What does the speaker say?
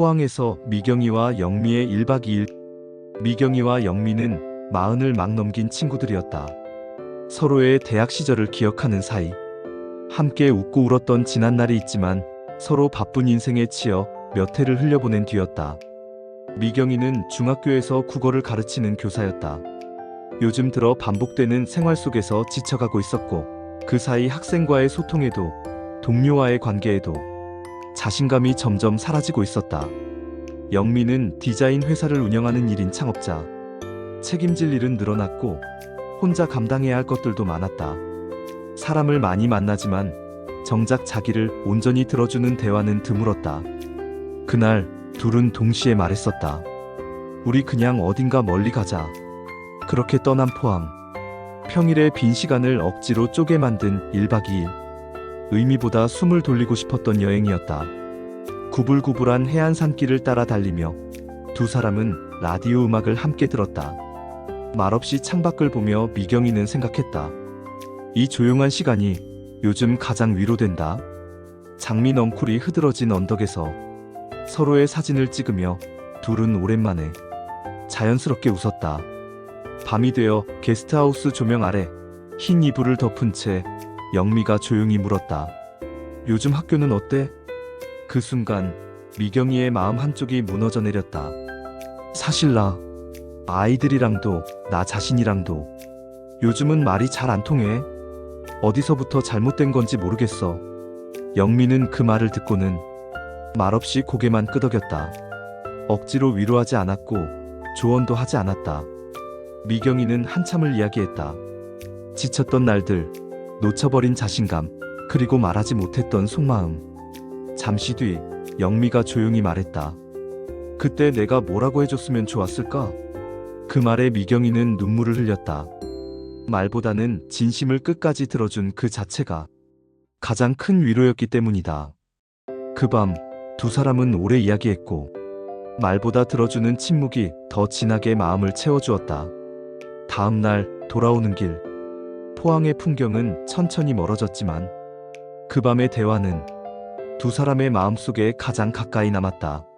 포항에서 미경이와 영미의 1박 2일. 미경이와 영미는 마흔을 막 넘긴 친구들이었다. 서로의 대학 시절을 기억하는 사이. 함께 웃고 울었던 지난 날이 있지만 서로 바쁜 인생에 치여 몇 해를 흘려보낸 뒤였다. 미경이는 중학교에서 국어를 가르치는 교사였다. 요즘 들어 반복되는 생활 속에서 지쳐가고 있었고 그 사이 학생과의 소통에도 동료와의 관계에도 자신감이 점점 사라지고 있었다. 영미는 디자인 회사를 운영하는 1인 창업자. 책임질 일은 늘어났고 혼자 감당해야 할 것들도 많았다. 사람을 많이 만나지만 정작 자기를 온전히 들어주는 대화는 드물었다. 그날 둘은 동시에 말했었다. 우리 그냥 어딘가 멀리 가자. 그렇게 떠난 포항. 평일에 빈 시간을 억지로 쪼개 만든 1박 2일. 의미보다 숨을 돌리고 싶었던 여행이었다. 구불구불한 해안 산길을 따라 달리며 두 사람은 라디오 음악을 함께 들었다. 말없이 창밖을 보며 미경이는 생각했다. 이 조용한 시간이 요즘 가장 위로된다. 장미 넝쿨이 흐드러진 언덕에서 서로의 사진을 찍으며 둘은 오랜만에 자연스럽게 웃었다. 밤이 되어 게스트하우스 조명 아래 흰 이불을 덮은 채 영미가 조용히 물었다. 요즘 학교는 어때? 그 순간 미경이의 마음 한쪽이 무너져 내렸다. 사실 나 아이들이랑도 나 자신이랑도 요즘은 말이 잘 안 통해. 어디서부터 잘못된 건지 모르겠어. 영미는 그 말을 듣고는 말없이 고개만 끄덕였다. 억지로 위로하지 않았고 조언도 하지 않았다. 미경이는 한참을 이야기했다. 지쳤던 날들, 놓쳐버린 자신감, 그리고 말하지 못했던 속마음. 잠시 뒤 영미가 조용히 말했다. 그때 내가 뭐라고 해줬으면 좋았을까? 그 말에 미경이는 눈물을 흘렸다. 말보다는 진심을 끝까지 들어준 그 자체가 가장 큰 위로였기 때문이다. 그 밤 두 사람은 오래 이야기했고 말보다 들어주는 침묵이 더 진하게 마음을 채워주었다. 다음 날 돌아오는 길 포항의 풍경은 천천히 멀어졌지만 그 밤의 대화는 두 사람의 마음속에 가장 가까이 남았다.